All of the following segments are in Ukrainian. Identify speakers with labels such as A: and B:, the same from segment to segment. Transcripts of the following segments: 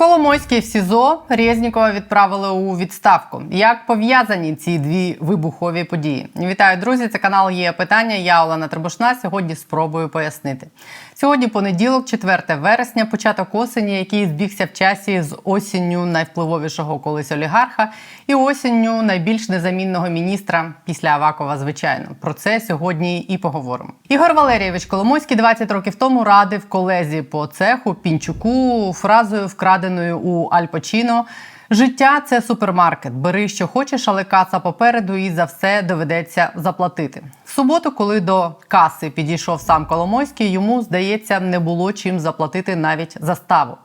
A: Коломойський в СІЗО Резнікова відправили у відставку. Як пов'язані ці дві вибухові події? Вітаю, друзі! Це канал є питання. Я Олена Требушна. Сьогодні спробую пояснити. Сьогодні понеділок, 4 вересня, початок осені, який збігся в часі з осінню найвпливовішого колись олігарха, і осінню найбільш незамінного міністра після Авакова. Звичайно, про це сьогодні і поговоримо. Ігор Валерійович Коломойський 20 років тому радив колезі по цеху Пінчуку фразою вкраденою у Аль Пачіно Життя це супермаркет. Бери, що хочеш, але каса попереду, і за все доведеться заплатити. В суботу, коли до каси підійшов сам Коломойський, йому здається, не було чим заплатити навіть заставу.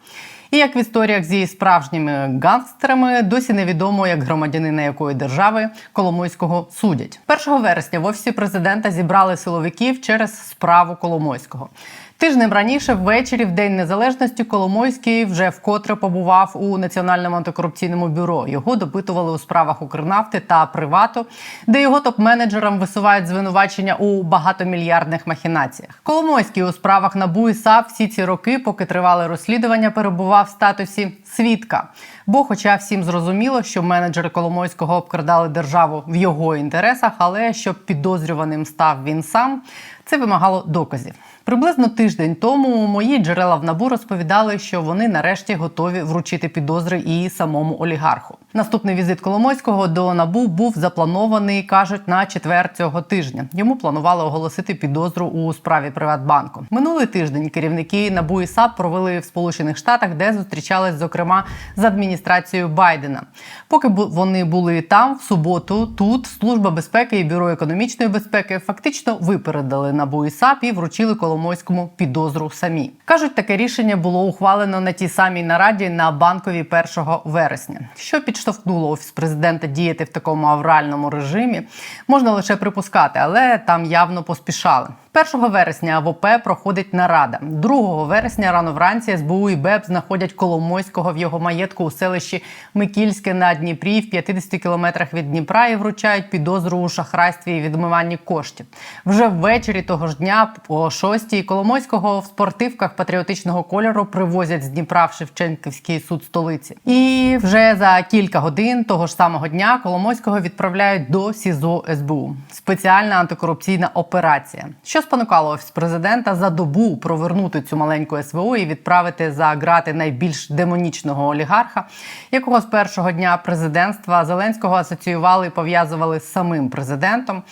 A: І як в історіях зі справжніми гангстерами, досі невідомо, як громадянина якої держави Коломойського судять. 1 вересня в офісі президента зібрали силовиків через справу Коломойського. Тижнем раніше, ввечері, в День Незалежності, Коломойський вже вкотре побував у Національному антикорупційному бюро. Його допитували у справах Укрнафти та Привату, де його топ-менеджерам висувають звинувачення у багатомільярдних махінаціях. Коломойський у справах НАБУ і САП всі ці роки, поки тривали розслідування, перебував в статусі свідка. Бо, хоча всім зрозуміло, що менеджери Коломойського обкрадали державу в його інтересах, але щоб підозрюваним став він сам, це вимагало доказів. Приблизно тиждень тому мої джерела в набу розповідали, що вони нарешті готові вручити підозри і самому олігарху. Наступний візит Коломойського до набу був запланований, кажуть, на четвер цього тижня. Йому планували оголосити підозру у справі Приватбанку. Минулий тиждень керівники набу і САП провели в Сполучених Штатах, де зустрічались зокрема з адміністрацією Байдена. Поки вони були там в суботу, тут служба безпеки і бюро економічної безпеки фактично випередили набу і САП і вручили Коломойському підозру самі. кажуть, таке рішення було ухвалено на тій самій нараді на банковій 1 вересня. Що підштовхнуло офіс президента діяти в такому авральному режимі, можна лише припускати, але там явно поспішали. 1 вересня в ОП проходить нарада. 2 вересня рано вранці СБУ і БЕП знаходять Коломойського в його маєтку у селищі Микільське на Дніпрі в 50 кілометрах від Дніпра і вручають підозру у шахрайстві і відмиванні коштів. Вже ввечері того ж дня, о 6-й, Коломойського в спортивках патріотичного кольору привозять з Дніпра в Шевченківський суд столиці. І вже за кілька годин того ж самого дня Коломойського відправляють до СІЗО СБУ. Спеціальна антикорупційна операція. Що спонукало офіс президента за добу провернути цю маленьку СВО і відправити за грати найбільш демонічного олігарха, якого з першого дня президентства Зеленського асоціювали і пов'язували з самим президентом.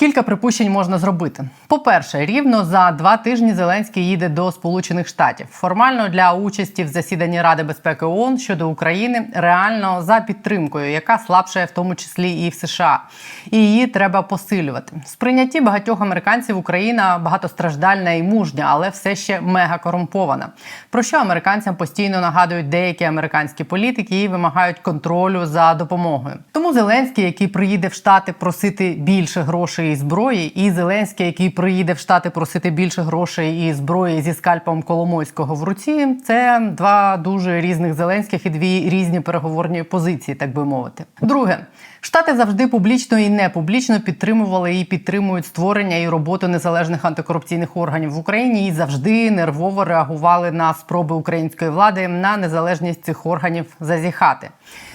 A: Кілька припущень можна зробити. По-перше, рівно за два тижні Зеленський їде до Сполучених Штатів. Формально для участі в засіданні Ради безпеки ООН щодо України реально за підтримкою, яка слабшає в тому числі і в США. І її треба посилювати. Сприйнятті багатьох американців Україна багатостраждальна і мужня, але все ще мега корумпована. Про що американцям постійно нагадують деякі американські політики і вимагають контролю за допомогою. Тому Зеленський, який приїде в Штати просити більше грошей і зброї, і Зеленський, який приїде в Штати просити більше грошей і зброї зі скальпом Коломойського в руці, це два дуже різних Зеленських і дві різні переговорні позиції, так би мовити. Друге, Штати завжди публічно і не публічно підтримували і підтримують створення і роботу незалежних антикорупційних органів в Україні і завжди нервово реагували на спроби української влади на незалежність цих органів зазіхати.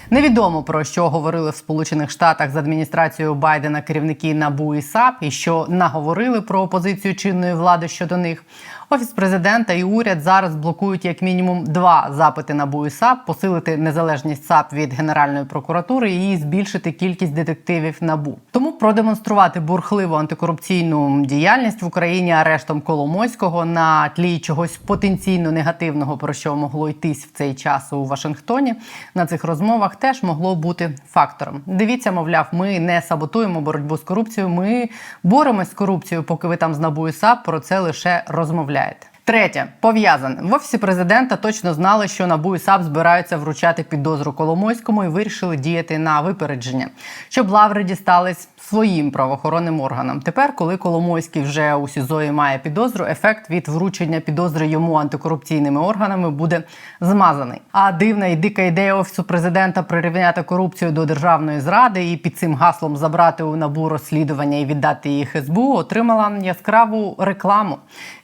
A: Невідомо про що говорили в Сполучених Штатах з адміністрацією Байдена керівники НАБУ і САП, і що наговорили про позицію чинної влади щодо них. Офіс президента і уряд зараз блокують як мінімум два запити НАБУ і посилити незалежність САП від Генеральної прокуратури і збільшити кількість детективів НАБУ. Тому продемонструвати бурхливу антикорупційну діяльність в Україні арештом Коломойського на тлі чогось потенційно негативного, про що могло йтись в цей час у Вашингтоні. На цих розмовах теж могло бути фактором. Дивіться, мовляв, ми не саботуємо боротьбу з корупцією. Ми боремось з корупцією, поки ви там з НАБУ і САП про це лише розмовляєте заробляєте. Третє пов'язане в офісі президента. Точно знали, що НАБУ і САП збираються вручати підозру Коломойському і вирішили діяти на випередження, щоб лаври дістались своїм правоохоронним органам. Тепер, коли Коломойський вже у СІЗО і має підозру, ефект від вручення підозри йому антикорупційними органами буде змазаний. А дивна і дика ідея офісу президента прирівняти корупцію до державної зради і під цим гаслом забрати у набу розслідування і віддати їх СБУ, отримала яскраву рекламу.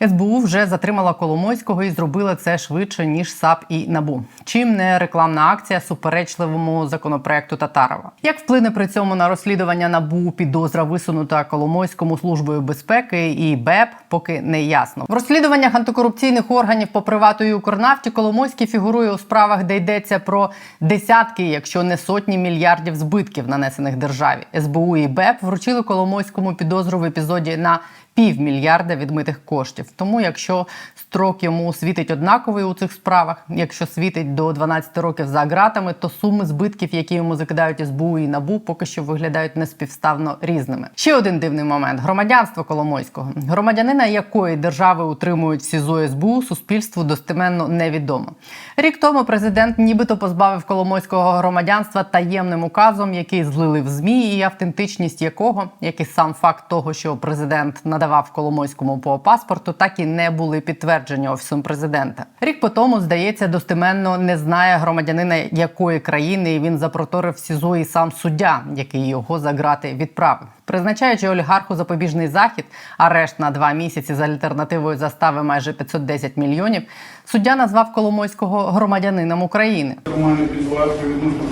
A: СБУ вже затримала затримала Коломойського і зробила це швидше ніж САП і НАБУ. Чим не рекламна акція суперечливому законопроекту Татарова? Як вплине при цьому на розслідування НАБУ підозра висунута Коломойському службою безпеки і БЕП, поки не ясно. В розслідуваннях антикорупційних органів по привату і Укрнафті Коломойський фігурує у справах, де йдеться про десятки, якщо не сотні мільярдів збитків, нанесених державі. СБУ і БЕП вручили Коломойському підозру в епізоді на півмільярда відмитих коштів. Тому, якщо строк йому світить однаковий у цих справах, якщо світить до 12 років за ґратами, то суми збитків, які йому закидають СБУ і НАБУ, поки що виглядають неспівставно різними. Ще один дивний момент: громадянство Коломойського, громадянина якої держави утримують в СІЗО СБУ, суспільству достеменно невідомо. Рік тому президент нібито позбавив Коломойського громадянства таємним указом, який злили в змі, і автентичність якого, як і сам факт того, що президент надавав Коломойському по паспорту, так і не були підтверджені офісом президента. Рік по тому, здається, достеменно не знає громадянина якої країни він запроторив СІЗО і сам суддя, який його за грати відправив. Призначаючи олігарху запобіжний захід, арешт на два місяці з альтернативою застави майже 510 мільйонів, суддя назвав Коломойського громадянином України.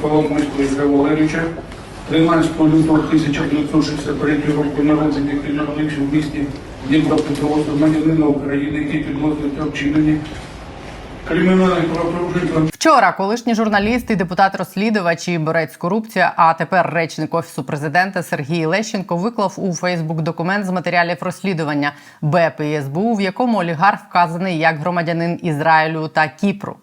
B: Коломойського Ігоря Валерійовича 13 лютого 1963 року народження, народився в місті Дніпропетровськ, громадянина України, який підлозиться вчинені кримінальних
A: Вчора колишній журналіст і депутат-розслідувач і борець з корупцією, а тепер речник офісу президента Сергій Лещенко виклав у Фейсбук документ з матеріалів розслідування БЕП в якому олігарх вказаний як громадянин Ізраїлю та Кіпру.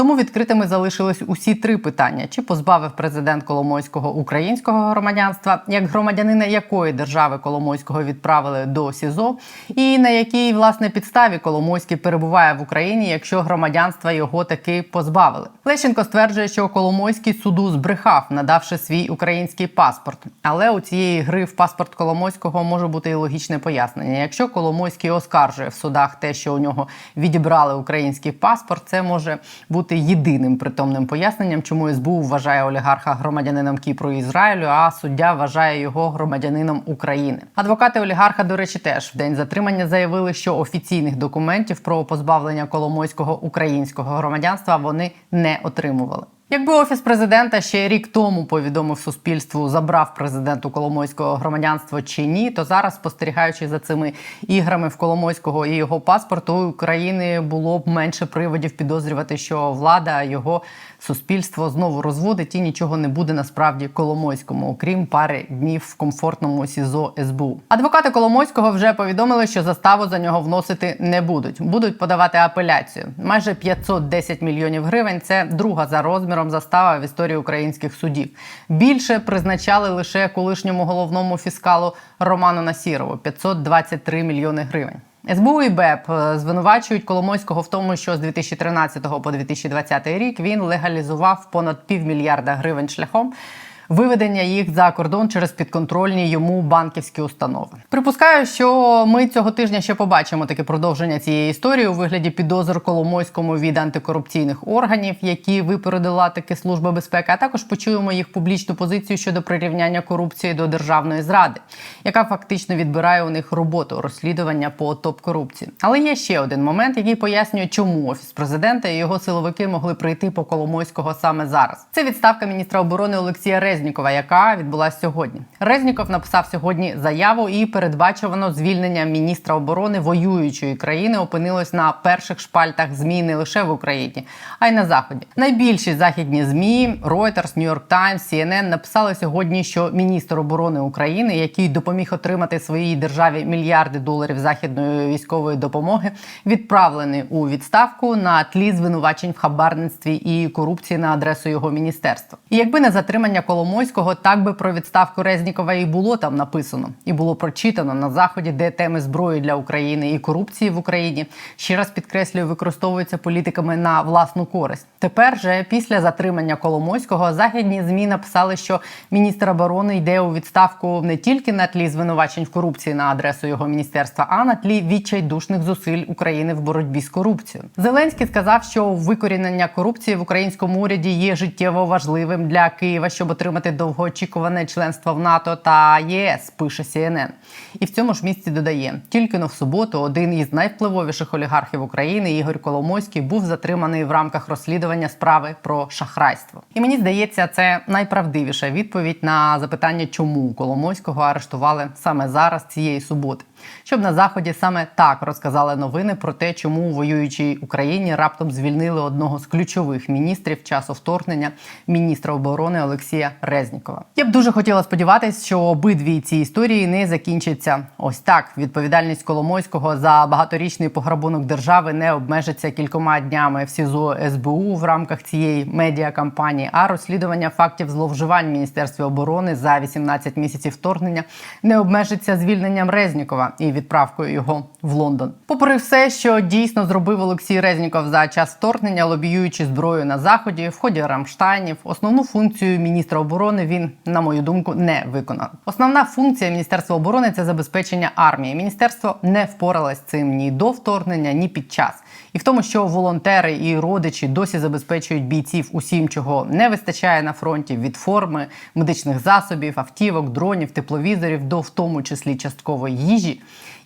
A: Тому відкритими залишились усі три питання: чи позбавив президент Коломойського українського громадянства, як громадянина якої держави Коломойського відправили до СІЗО, і на якій власне підставі Коломойський перебуває в Україні, якщо громадянства його таки позбавили. Лещенко стверджує, що Коломойський суду збрехав, надавши свій український паспорт. Але у цієї гри в паспорт Коломойського може бути і логічне пояснення. Якщо Коломойський оскаржує в судах те, що у нього відібрали український паспорт, це може бути єдиним притомним поясненням, чому СБУ вважає олігарха громадянином Кіпру і Ізраїлю, а суддя вважає його громадянином України. Адвокати олігарха, до речі, теж в день затримання заявили, що офіційних документів про позбавлення Коломойського українського громадянства вони не отримували. Якби офіс президента ще рік тому повідомив суспільству, забрав президенту Коломойського громадянство чи ні, то зараз, спостерігаючи за цими іграми в Коломойського і його паспорту України було б менше приводів підозрювати, що влада його суспільство знову розводить і нічого не буде насправді Коломойському, окрім пари днів в комфортному СІЗО СБУ. Адвокати Коломойського вже повідомили, що заставу за нього вносити не будуть. Будуть подавати апеляцію. Майже 510 мільйонів гривень. Це друга за розміром застава в історії українських судів. Більше призначали лише колишньому головному фіскалу Роману Насірову 523 мільйони гривень. СБУ і БЕП е, звинувачують Коломойського в тому, що з 2013 по 2020 рік він легалізував понад півмільярда гривень шляхом виведення їх за кордон через підконтрольні йому банківські установи. Припускаю, що ми цього тижня ще побачимо таке продовження цієї історії у вигляді підозр Коломойському від антикорупційних органів, які випередила таки служба безпеки. А також почуємо їх публічну позицію щодо прирівняння корупції до державної зради, яка фактично відбирає у них роботу розслідування по топ корупції. Але є ще один момент, який пояснює, чому офіс президента і його силовики могли прийти по Коломойського саме зараз. Це відставка міністра оборони Олексія Резнікова, яка відбулася сьогодні. Резніков написав сьогодні заяву і передбачувано звільнення міністра оборони воюючої країни опинилось на перших шпальтах змі не лише в Україні, а й на заході. Найбільші західні змі Reuters, New York Times, CNN написали сьогодні, що міністр оборони України, який допоміг отримати своїй державі мільярди доларів західної військової допомоги, відправлений у відставку на тлі звинувачень в хабарництві і корупції на адресу його міністерства. І якби не затримання Коломойського, так би про відставку Резнікова і було там написано, і було прочитано на заході, де теми зброї для України і корупції в Україні ще раз підкреслюю, використовуються політиками на власну користь. Тепер же після затримання Коломойського західні змі написали, що міністр оборони йде у відставку не тільки на тлі звинувачень в корупції на адресу його міністерства, а на тлі відчайдушних зусиль України в боротьбі з корупцією. Зеленський сказав, що викорінення корупції в українському уряді є життєво важливим для Києва, щоб отримати отримати довгоочікуване членство в НАТО та ЄС, пише CNN. І в цьому ж місці додає: тільки но в суботу один із найвпливовіших олігархів України Ігор Коломойський був затриманий в рамках розслідування справи про шахрайство. І мені здається, це найправдивіша відповідь на запитання, чому Коломойського арештували саме зараз цієї суботи. Щоб на заході саме так розказали новини про те, чому у воюючій Україні раптом звільнили одного з ключових міністрів часу вторгнення міністра оборони Олексія Резнікова. Я б дуже хотіла сподіватися, що обидві ці історії не закінчаться ось так. Відповідальність Коломойського за багаторічний пограбунок держави не обмежиться кількома днями в СІЗО СБУ в рамках цієї медіакампанії, а розслідування фактів зловживань в Міністерстві оборони за 18 місяців вторгнення не обмежиться звільненням Резнікова і відправкою його в Лондон. Попри все, що дійсно зробив Олексій Резніков за час вторгнення, лобіюючи зброю на заході в ході Рамштайнів, основну функцію міністра оборони він, на мою думку, не виконав. Основна функція міністерства оборони це забезпечення армії. Міністерство не впоралось з цим ні до вторгнення, ні під час. І в тому, що волонтери і родичі досі забезпечують бійців усім, чого не вистачає на фронті від форми, медичних засобів, автівок, дронів, тепловізорів до в тому числі часткової їжі.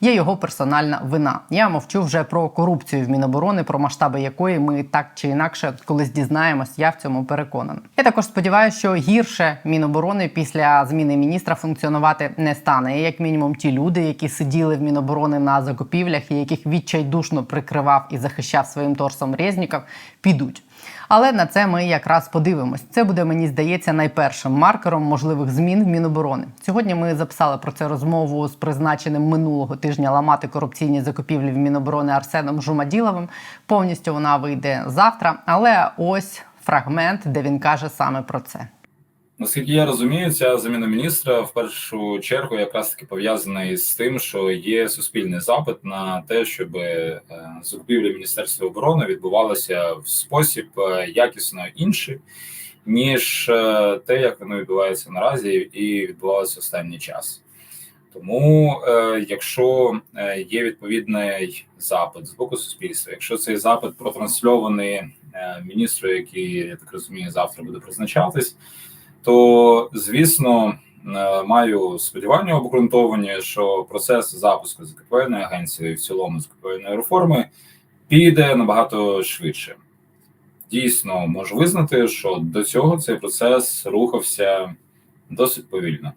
A: Є його персональна вина. Я мовчу вже про корупцію в Міноборони, про масштаби якої ми так чи інакше колись дізнаємось. Я в цьому переконана. Я також сподіваюся, що гірше Міноборони після зміни міністра функціонувати не стане. І як мінімум, ті люди, які сиділи в Міноборони на закупівлях і яких відчайдушно прикривав і захищав своїм торсом Резніков, підуть. Але на це ми якраз подивимось. Це буде, мені здається, найпершим маркером можливих змін в Міноборони. Сьогодні ми записали про це розмову з призначеним минулого тижня ламати корупційні закупівлі в Міноборони Арсеном Жумаділовим. Повністю вона вийде завтра. Але ось фрагмент, де він каже саме про це.
C: Наскільки я розумію, ця заміна міністра в першу чергу якраз таки пов'язана із тим, що є суспільний запит на те, щоб е, закупівлі Міністерства оборони відбувалися в спосіб е, якісно інший, ніж е, те, як воно відбувається наразі, і відбувалося останній час. Тому, якщо є відповідний запит з боку суспільства, якщо цей запит протрансльований міністру, який я так розумію, завтра буде призначатись то звісно е, маю сподівання обґрунтовані, що процес запуску закупівельної агенції в цілому закупівельної реформи піде набагато швидше. Дійсно, можу визнати, що до цього цей процес рухався досить повільно.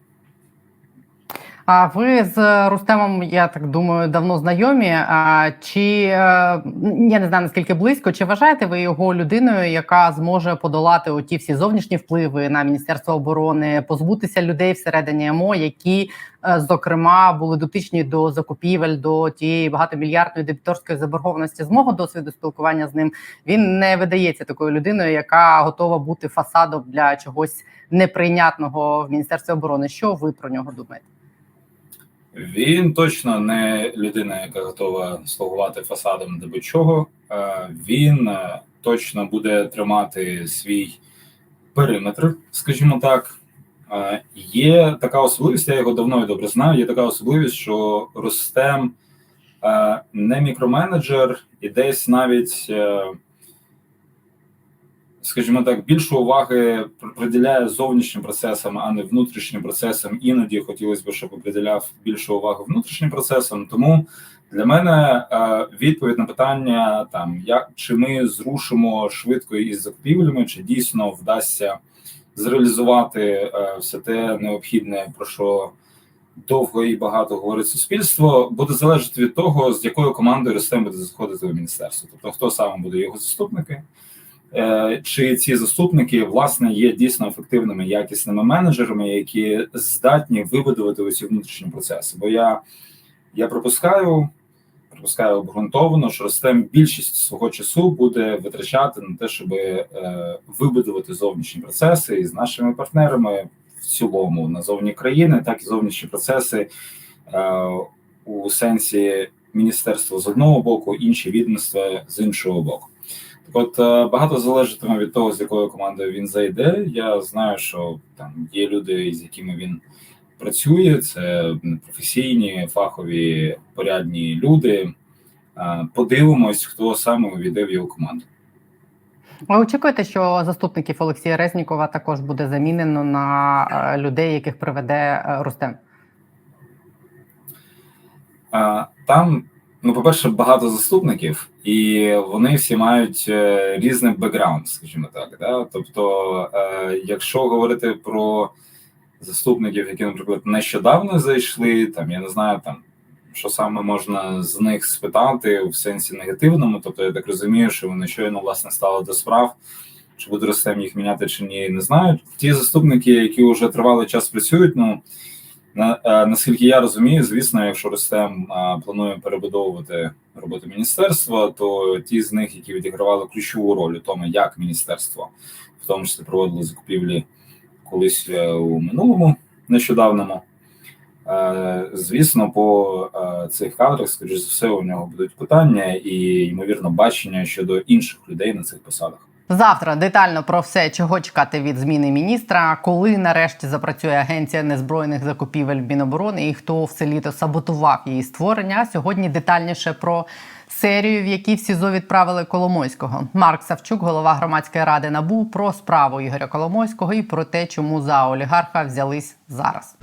A: А ви з Рустемом, я так думаю, давно знайомі. А чи е, я не знаю наскільки близько, чи вважаєте ви його людиною, яка зможе подолати оті всі зовнішні впливи на міністерство оборони, позбутися людей всередині МО, які е, зокрема були дотичні до закупівель, до тієї багатомільярдної дебіторської заборгованості з мого досвіду спілкування з ним? Він не видається такою людиною, яка готова бути фасадом для чогось неприйнятного в міністерстві оборони. Що ви про нього думаєте?
C: Він точно не людина, яка готова слугувати фасадом до будь-чого. Е, Він е, точно буде тримати свій периметр, скажімо так. Е, Є така особливість, я його давно і добре знаю. Є така особливість, що Рустем не мікроменеджер, і десь навіть, скажімо так, більше уваги приділяє зовнішнім процесам, а не внутрішнім процесам. Іноді хотілося б, щоб приділяв більше уваги внутрішнім процесам. Тому для мене е, відповідь на питання там як чи ми зрушимо швидко із закупівлями, чи дійсно вдасться зреалізувати е, все те необхідне, про що довго і багато говорить суспільство, буде залежати від того, з якою командою Ростем буде заходити у міністерство, тобто хто саме буде його заступники. Е, Чи ці заступники власне є дійсно ефективними якісними менеджерами, які здатні вибудувати усі внутрішні процеси? Бо я я припускаю, припускаю обґрунтовано, що Ростем більшість свого часу буде витрачати на те, щоб е, вибудувати зовнішні процеси із нашими партнерами в цілому назовні країни, так і зовнішні процеси е, у сенсі міністерства з одного боку, інші відомства з іншого боку. Так от е, багато залежатиме від того, з якою командою він зайде. Я знаю, що там є люди, з якими він працює. Це професійні, фахові, порядні люди. Е, Подивимось, хто саме увійде в його команду.
A: Ви очікуєте, що заступників Олексія Резнікова також буде замінено на е, людей, яких приведе Рустем?
C: Там, ну, по-перше, багато заступників, і вони всі мають е, різний бекграунд, скажімо так. Да? Тобто, е, якщо говорити про заступників, які, наприклад, нещодавно зайшли, там я не знаю, там що саме можна з них спитати в сенсі негативному. Тобто, я так розумію, що вони щойно власне стали до справ. Чи буде Ростем їх міняти чи ні, не знаю. Ті заступники, які вже тривалий час працюють, ну наскільки я розумію, звісно, якщо Ростем е, планує перебудовувати роботу міністерства, то ті з них, які відігравали ключову роль у тому, як міністерство, в тому числі проводило закупівлі колись е, у минулому нещодавному. е, Звісно, по е, цих кадрах, скоріш за все, у нього будуть питання і ймовірно бачення щодо інших людей на цих посадах.
A: Завтра детально про все, чого чекати від зміни міністра, коли нарешті запрацює агенція незбройних закупівель Міноборони і хто все літо саботував її створення. Сьогодні детальніше про серію, в якій в СІЗО відправили Коломойського. Марк Савчук, голова громадської ради НАБУ, про справу Ігоря Коломойського і про те, чому за олігарха взялись зараз.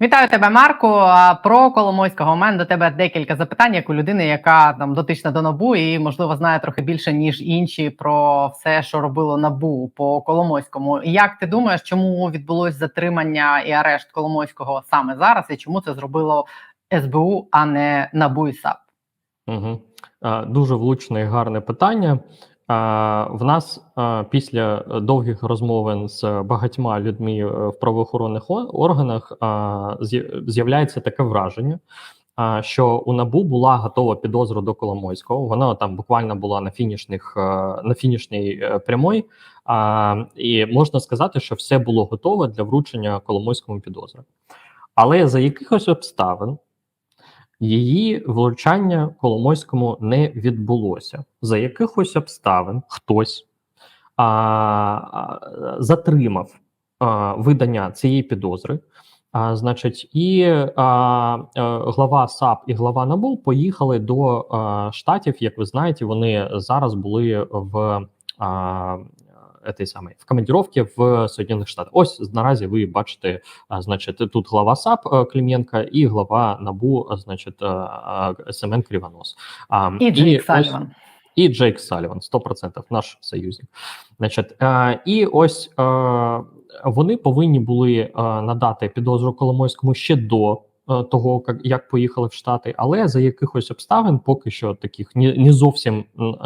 A: Вітаю тебе, Марко. Про Коломойського у мене до тебе декілька запитань, як у людини, яка там дотична до набу і можливо знає трохи більше ніж інші про все, що робило набу по Коломойському. Як ти думаєш, чому відбулось затримання і арешт Коломойського саме зараз, і чому це зробило СБУ, а не набу і САП?
D: Угу. Дуже влучне і гарне питання. В нас після довгих розмовин з багатьма людьми е, в правоохоронних органах з'являється таке враження, що у НАБУ була готова підозра до Коломойського. Вона там буквально була на фінішних е, на фінішній е, прямой. І можна сказати, що все було готове для вручення Коломойському підозри. Але за якихось обставин її влучання Коломойському не відбулося. За якихось обставин хтось а, затримав а, видання цієї підозри. А, значить, і а, а, глава САП і глава НАБУ поїхали до а, штатів. Як ви знаєте, вони зараз були в а, этой самой, в командировці в Соединених Штатах. Ось наразі ви бачите, значить, тут глава САП е, Клименко і глава НАБУ, а, значить, е, е, Семен Кривонос.
A: І Джейк Саліван.
D: і Джейк Саліван, 100%, наш союзник. Значить, е, і ось е, вони повинні були е, надати підозру Коломойському ще до е, того, як, поїхали в Штати, але за якихось обставин, поки що таких не зовсім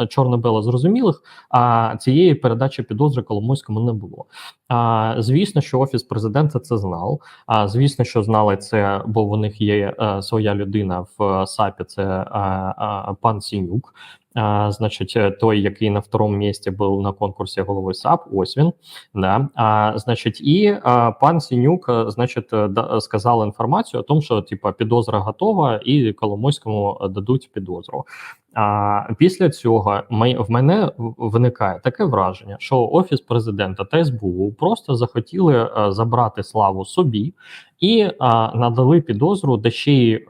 D: чорно-бело зрозумілих, а цієї передачі підозри Коломойському не було. А, звісно, що офіс президента це знав. А звісно, що знали це, бо в них є е, своя людина в е, САПі. Це а, а, пан Сінюк. А, значить, е, той, який на второму місці був на конкурсі голови САП, ось він. Да. А, значить, і а, пан Сінюк, е, значить, е, да, сказав інформацію о тому, що типа підозра готова, і Коломойському е, дадуть підозру. А після цього ми- в мене виникає таке враження, що офіс президента та СБУ просто захотіли е, забрати славу собі і е, надали підозру, де ще й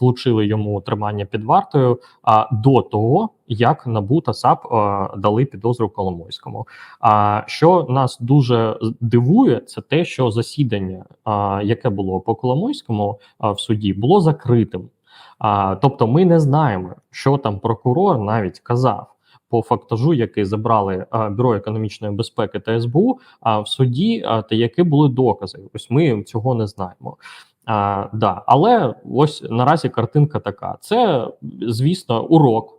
D: влучили йому тримання під вартою а, до того, як НАБУ та САП е, дали підозру Коломойському. А що нас дуже дивує, це те, що засідання, е, яке було по Коломойському е, в суді, було закритим. А, тобто, ми не знаємо, що там прокурор навіть казав по фактажу, який забрали бюро економічної безпеки та СБУ, а в суді та які були докази. Ось ми цього не знаємо. А, да. Але ось наразі картинка така: це, звісно, урок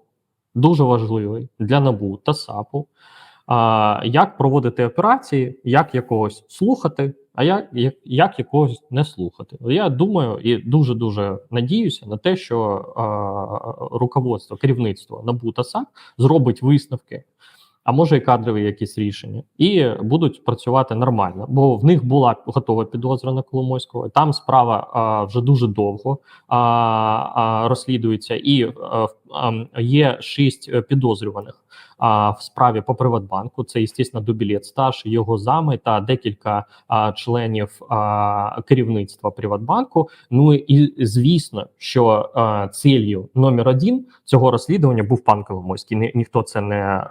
D: дуже важливий для НАБУ та САПу. А, як проводити операції, як якогось слухати, а як, як, як якогось не слухати. Я думаю і дуже дуже надіюся на те, що а, руководство, керівництво НАБУ та САП зробить висновки, а може і кадрові якісь рішення, і будуть працювати нормально, бо в них була готова підозра на Коломойського. Там справа а, вже дуже довго а, а, розслідується, і а, в- є шість е, підозрюваних в справі по Приватбанку. Це, звісно, Дубілет Стаж, його зами та декілька членів керівництва Приватбанку. Ну і звісно, що ціллю номер один цього розслідування був пан Коломойський. Ні, ніхто це не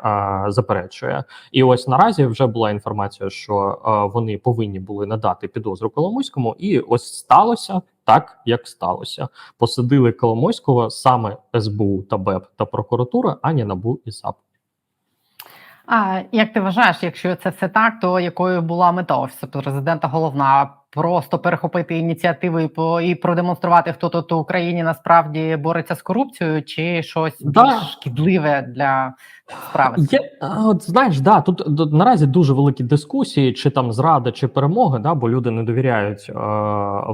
D: заперечує. І ось наразі вже була інформація, що вони повинні були надати підозру Коломойському, і ось сталося так, як сталося. Посадили Коломойського саме СБУ та БЕП та прокуратура, а не НАБУ і САП.
A: А як ти вважаєш, якщо це все так, то якою була мета офісу президента головна? Просто перехопити ініціативи і по і продемонструвати, хто тут у Україні насправді бореться з корупцією, чи щось
D: Да.
A: більш шкідливе для справи?
D: Є, от знаєш, да, тут до, наразі дуже великі дискусії, чи там зрада, чи перемога, да, бо люди не довіряють е,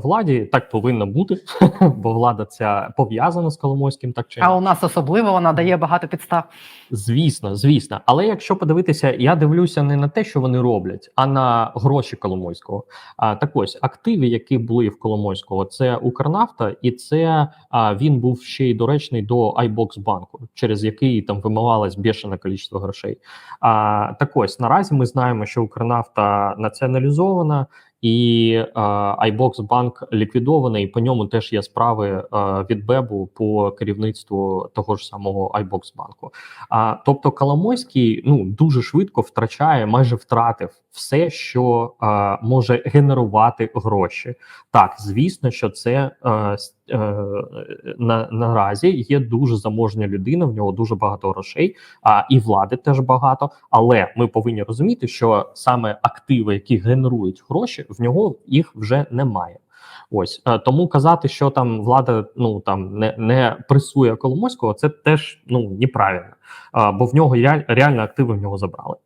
D: владі. Так повинно бути, бо влада ця пов'язана з Коломойським, так чи
A: А у нас особливо вона дає багато підстав.
D: Звісно, звісно. Але якщо подивитися, я дивлюся не на те, що вони роблять, а на гроші Коломойського. А так ось активи, які були в Коломойського, це Укрнафта, і це а, він був ще й доречний до iBox банку, через який там вимивалось бешене кількість грошей. А так ось наразі ми знаємо, що Укрнафта націоналізована. І е, iBox банк ліквідований, по ньому теж є справи е, від Бебу по керівництву того ж самого iBox банку. А тобто Коломойський ну дуже швидко втрачає, майже втратив все, що а, може генерувати гроші. Так, звісно, що це е, е, на, наразі є дуже заможня людина, в нього дуже багато грошей, а і влади теж багато. Але ми повинні розуміти, що саме активи, які генерують гроші, в нього їх вже немає. Ось е, тому казати, що там влада ну там не, не пресує Коломойського, це теж ну неправильно. Бо в нього реаль, реально активи в нього забрали.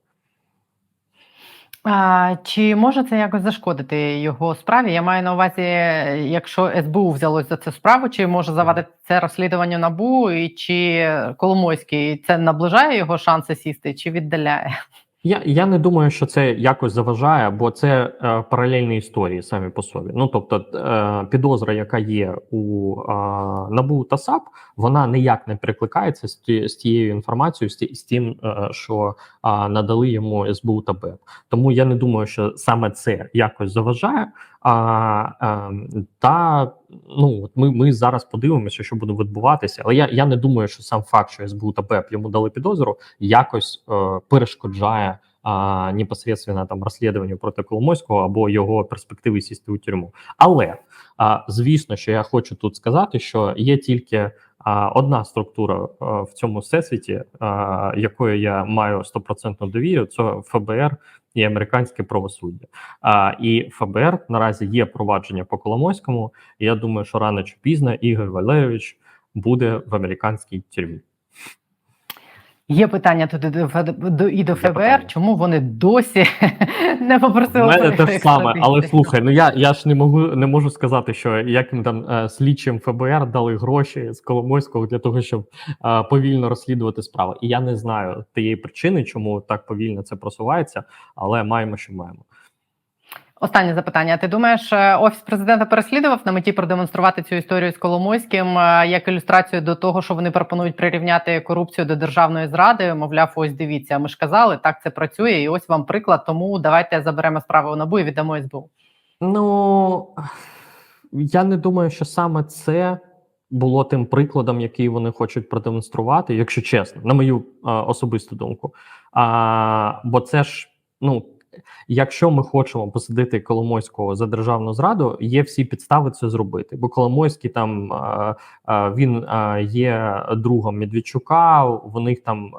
A: А, чи може це якось зашкодити його справі? Я маю на увазі, якщо СБУ взялось за цю справу, чи може завадити це розслідування набу, і чи Коломойський це наближає його шанси сісти, чи віддаляє?
D: Я, я не думаю, що це якось заважає, бо це е, паралельні історії самі по собі. Ну тобто, е, підозра, яка є у е, НАБУ та САП, вона ніяк не перекликається з, ті, з тією інформацією, з, ті, з тим, е, що е, надали йому СБУ та БЕП. Тому я не думаю, що саме це якось заважає. А, е, та ну от ми, ми зараз подивимося, що буде відбуватися. Але я, я не думаю, що сам факт, що СБУ та БЕП йому дали підозру, якось е, перешкоджає а, непосредственно там розслідуванню проти Коломойського або його перспективи сісти у тюрму. Але а, звісно, що я хочу тут сказати, що є тільки а, одна структура а, в цьому всесвіті, а, якою я маю стопроцентну довіру, це ФБР і американське правосуддя. А, і ФБР наразі є провадження по Коломойському. І я думаю, що рано чи пізно Ігор Валерійович буде в американській тюрмі.
A: Є питання тут до, до- і до ФБР, чому вони досі не
D: У
A: попросили
D: мене те ж саме, але слухай, ну я, я ж не можу не можу сказати, що яким там е, слідчим ФБР дали гроші з Коломойського для того, щоб е, повільно розслідувати справу. І я не знаю тієї причини, чому так повільно це просувається, але маємо, що маємо.
A: Останнє запитання. Ти думаєш, е, офіс президента переслідував на меті продемонструвати цю історію з Коломойським е, як ілюстрацію до того, що вони пропонують прирівняти корупцію до державної зради? Мовляв, ось дивіться, ми ж казали, так це працює, і ось вам приклад. Тому давайте заберемо справу набу і віддамо СБУ.
D: Ну я не думаю, що саме це було тим прикладом, який вони хочуть продемонструвати, якщо чесно, на мою е, особисту думку. А, бо це ж, ну, якщо ми хочемо посадити Коломойського за державну зраду, є всі підстави це зробити. Бо Коломойський там е, е, він е, є другом Медведчука, в них там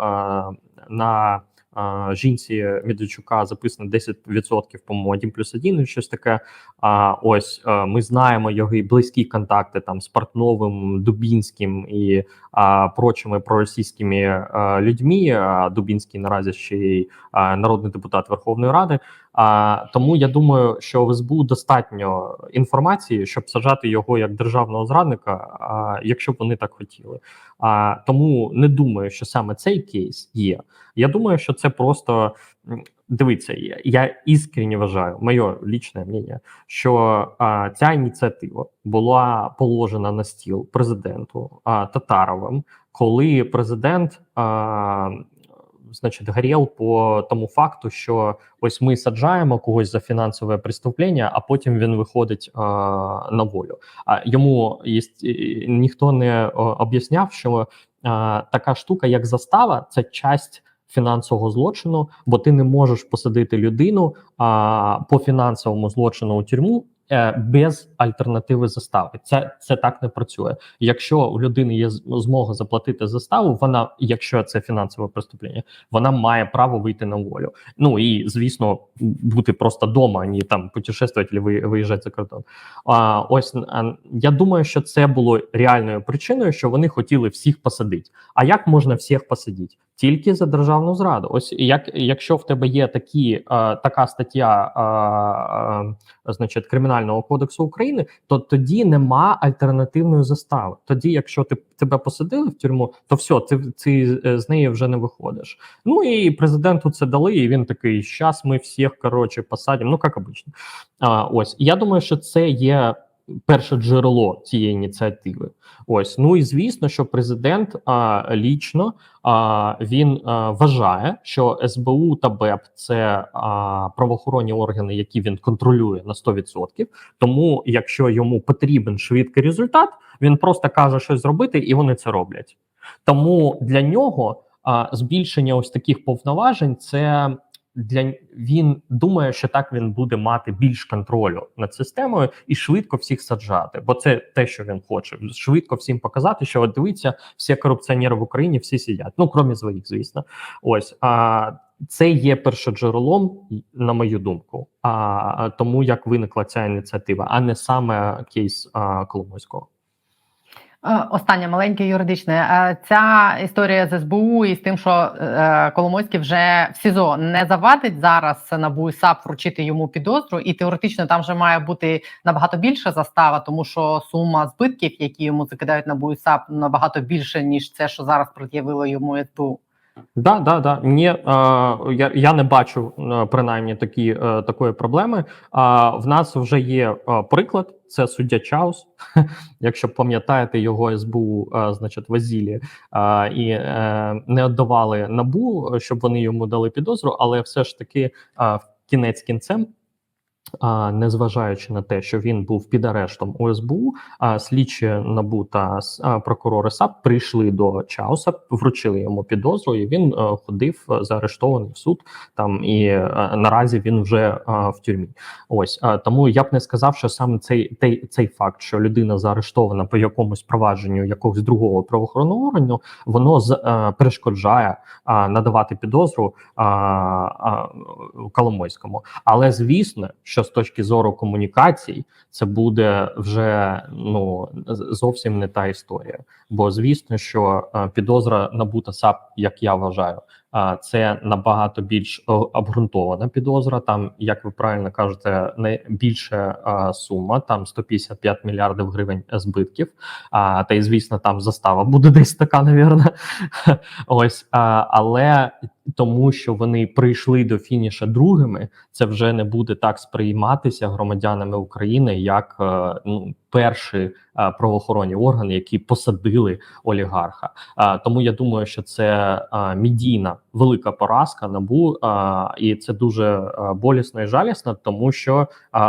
D: на е, жінці Медведчука записано 10%, по-моєму, 1 плюс 1, щось таке. А ось е, ми знаємо його і близькі контакти там з Портновим, Дубінським і а, прочими проросійськими а, людьми. А Дубінський наразі ще й а, народний депутат Верховної Ради. А тому я думаю, що в СБУ достатньо інформації, щоб сажати його як державного зрадника, а, якщо б вони так хотіли. А тому не думаю, що саме цей кейс є. Я думаю, що це просто дивіться. Я, я іскренне вважаю, моє лічне мнення, що а, ця ініціатива була положена на стіл президенту а, Татаровим коли президент. А, Значить, горів по тому факту, що ось ми саджаємо когось за фінансове преступлення, а потім він виходить а, на волю. А йому і- ніхто не об'ясняв, що а, така штука, як застава, це часть фінансового злочину, бо ти не можеш посадити людину а, по фінансовому злочину у тюрму. Е, Без альтернативи застави це, це так не працює. Якщо у людини є змога заплатити заставу, вона, якщо це фінансове преступлення, вона має право вийти на волю. Ну і звісно, бути просто вдома, а не там путешествувати або виїжджати за кордон. А, ось я думаю, що це було реальною причиною, що вони хотіли всіх посадити. А як можна всіх посадити? Тільки за державну зраду. Ось як якщо в тебе є такі е, така стаття, е, е, значить, кримінального кодексу України, то тоді нема альтернативної застави. Тоді, якщо ти тебе посадили в тюрму, то все, ти, ти е, з неї вже не виходиш. Ну і президенту це дали, і він такий: щас ми всіх коротше посадимо. Ну як обично. А, ось я думаю, що це є перше джерело цієї ініціативи. Ось ну і звісно, що президент а, лічно а, він а, вважає, що СБУ та БЕП це а, правоохоронні органи, які він контролює на 100%. Тому, якщо йому потрібен швидкий результат, він просто каже щось зробити, і вони це роблять. Тому для нього а, збільшення ось таких повноважень це для він думає, що так він буде мати більш контролю над системою і швидко всіх саджати, бо це те, що він хоче. Швидко всім показати, що от дивіться, всі корупціонери в Україні всі сидять. Ну крім своїх, звісно. Ось а це є першоджерелом, на мою думку. А тому як виникла ця ініціатива, а не саме кейс а, Коломойського.
A: Е, Останнє маленьке юридичне. Е, Ця історія з СБУ і з тим, що е, Коломойський вже в СІЗО не завадить зараз на САП вручити йому підозру, і теоретично там вже має бути набагато більша застава, тому що сума збитків, які йому закидають на САП, набагато більше ніж це, що зараз пред'явило йому СБУ.
D: Да, да, да. Ні, е, я, я не бачу е, принаймні такі, е, такої проблеми. А в нас вже є е, приклад. Це суддя Чаус. Якщо пам'ятаєте його СБУ, е, значить в Азілі, е, і е, не віддавали набу, щоб вони йому дали підозру, але все ж таки е, кінець кінцем. Незважаючи на те, що він був під арештом у СБУ, а слідчі НАБУ та прокурори САП прийшли до Чауса, вручили йому підозру, і він е, ходив е, заарештований в суд. Там і е, наразі він вже в тюрмі. Ось тому я б не сказав, що саме цей той, цей факт, що людина заарештована по якомусь провадженню якогось другого правоохоронного органу, воно з, перешкоджає надавати підозру Коломойському. Але звісно, що з точки зору комунікацій, це буде вже ну зовсім не та історія. Бо звісно, що е, підозра набута САП, як я вважаю, це набагато більш обґрунтована підозра. Там, як ви правильно кажете, не більше а, сума, там 155 мільярдів гривень збитків. А, та й звісно, там застава буде десь така, навірно. Ось, але тому, що вони прийшли до фініша другими, це вже не буде так сприйматися громадянами України як е, ну, перші е, правоохоронні органи, які посадили олігарха. Тому я думаю, що це медійна велика поразка набу, і це дуже болісно і жалісно, тому що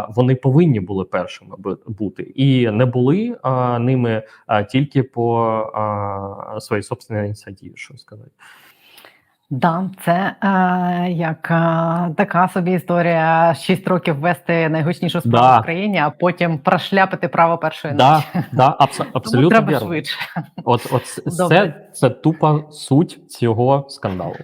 D: вони повинні були першими бу- бути і не були ними тільки по своїй собственній ініціативі. Що сказати.
A: Да, це е, як е, така собі історія: шість років вести найгучнішу справу
D: Да.
A: в країні, а потім прошляпити право першої
D: Да,
A: ночі.
D: да, абс-
A: Тому треба
D: вірно.
A: швидше.
D: От, от це, це тупа суть цього скандалу.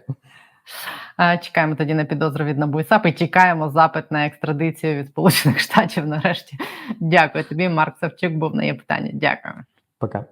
A: Е, Чекаємо тоді на підозру від НАБУ і САП і чекаємо запит на екстрадицію від Сполучених Штатів. Нарешті дякую тобі. Марк Савчук був на є питання. Дякую.
D: Пока.